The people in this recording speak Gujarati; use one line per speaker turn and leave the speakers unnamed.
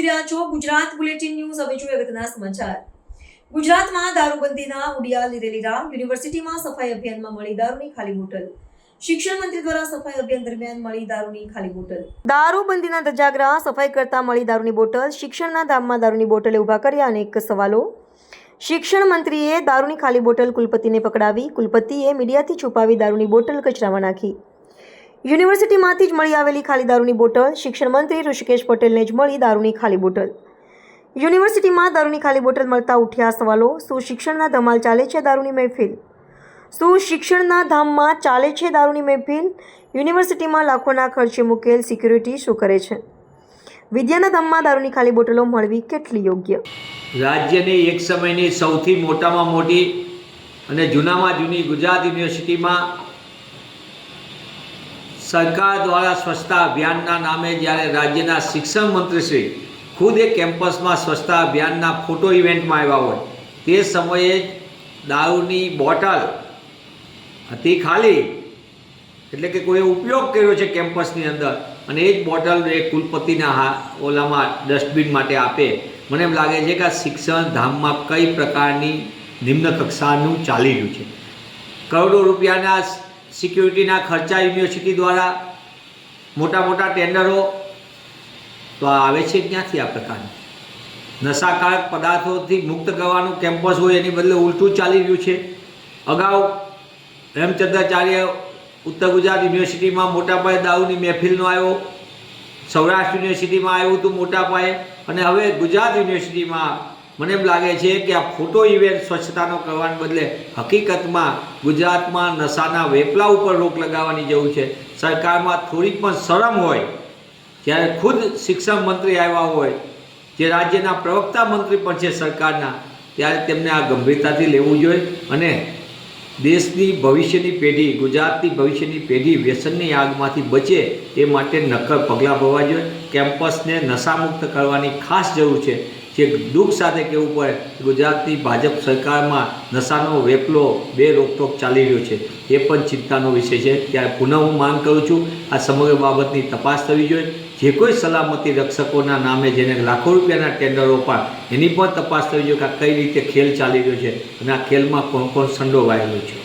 જોઈ રહ્યા છો, ગુજરાત બુલેટિન ન્યૂઝ, હવે જોઈએ અગત્યના સમાચાર. ગુજરાતમાં દારૂબંધીના ઉડિયા લીધેલી રામ યુનિવર્સિટીમાં સફાઈ અભિયાનમાં મળી દારૂની ખાલી બોટલ. શિક્ષણ મંત્રી દ્વારા સફાઈ અભિયાન દરમિયાન મળી દારૂની ખાલી બોટલ. દારૂબંધીના ધજાગરા સફાઈ કરતા મળી દારૂની બોટલ, શિક્ષણના ધામમાં દારૂની બોટલે ઊભા કર્યા અનેક સવાલો. શિક્ષણ મંત્રીએ દારૂની ખાલી બોટલ કુલપતિને પકડાવી, કુલપતિએ મીડિયાથી છુપાવી દારૂની બોટલ કચરામાં નાખી. યુનિવર્સિટીમાંથી જ મળી આવેલી ખાલી દારૂની બોટલ શિક્ષણ મંત્રી ઋષિકેશ પટેલને જ મળી દારૂની ખાલી બોટલ. યુનિવર્સિટીમાં દારૂની ખાલી બોટલ મળતા ઉઠ્યા સવાલો, શું શિક્ષણના ધમાલ ચાલે છે દારૂની મહેફિલ? શું શિક્ષણના ધામમાં ચાલે છે દારૂની મહેફિલ? યુનિવર્સિટીમાં લાખોના ખર્ચે મૂકેલ સિક્યુરિટી શું કરે છે? વિદ્યાના ધામમાં દારૂની ખાલી બોટલો મળવી કેટલી યોગ્ય?
રાજ્યની એક સમયની સૌથી મોટામાં મોટી અને જૂનામાં જૂની ગુજરાત યુનિવર્સિટીમાં સરકાર દ્વારા સ્વચ્છતા અભિયાનના નામે જ્યારે રાજ્યના શિક્ષણ મંત્રીશ્રી ખુદ એ કેમ્પસમાં સ્વચ્છતા અભિયાનના ફોટો ઇવેન્ટમાં આવ્યા હોય, તે સમયે જ દારૂની બોટલ હતી ખાલી. એટલે કે કોઈએ ઉપયોગ કર્યો છે કેમ્પસની અંદર અને એ જ બોટલ એ કુલપતિના હા, ઓલામાં ડસ્ટબિન માટે આપે. મને એમ લાગે છે કે આ શિક્ષણ ધામમાં કઈ પ્રકારની નિમ્ન કક્ષાનું ચાલી રહ્યું છે. કરોડો રૂપિયાના સિક્યુરિટીના ખર્ચા યુનિવર્સિટી દ્વારા મોટા મોટા ટેન્ડરો તો આવે છે ક્યાંથી આ પ્રકારની? નશાકારક પદાર્થોથી મુક્ત કરવાનું કેમ્પસ હોય એની બદલે ઉલટું ચાલી રહ્યું છે. અગાઉ હેમચંદ્રાચાર્ય ઉત્તર ગુજરાત યુનિવર્સિટીમાં મોટા પાયે દારૂની મહેફિલનો આવ્યો. સૌરાષ્ટ્ર યુનિવર્સિટીમાં આવ્યું હતું મોટા પાયે. અને હવે ગુજરાત યુનિવર્સિટીમાં મને એમ લાગે છે કે આ ફોટો ઇવેન્ટ સ્વચ્છતાનો કરવાને બદલે હકીકતમાં ગુજરાતમાં નશાના વેપલા ઉપર રોક લગાવવાની જરૂર છે. સરકારમાં થોડીક પણ શરમ હોય, જ્યારે ખુદ શિક્ષણ મંત્રી આવ્યા હોય, જે રાજ્યના પ્રવક્તા મંત્રી પણ છે સરકારના, ત્યારે તેમને આ ગંભીરતાથી લેવું જોઈએ અને દેશની ભવિષ્યની પેઢી, ગુજરાતની ભવિષ્યની પેઢી વ્યસનની આગમાંથી બચે એ માટે નક્કર પગલાં ભરવા જોઈએ. કેમ્પસને નશામુક્ત કરવાની ખાસ જરૂર છે. જે દુઃખ સાથે કહેવું પડે, ગુજરાતની ભાજપ સરકારમાં નશાનો વેપલો બે રોકટોક ચાલી રહ્યો છે. એ પણ ચિંતાનો વિષય છે. ત્યારે પુનઃ હું માંગ કરું છું, આ સમગ્ર બાબતની તપાસ થવી જોઈએ. જે કોઈ સલામતી રક્ષકોના નામે જેને લાખો રૂપિયાના ટેન્ડરો પણ, એની પણ તપાસ થવી જોઈએ કે કઈ રીતે ખેલ ચાલી રહ્યો છે અને આ ખેલમાં કોણ કોણ સંડોવાયેલું છે.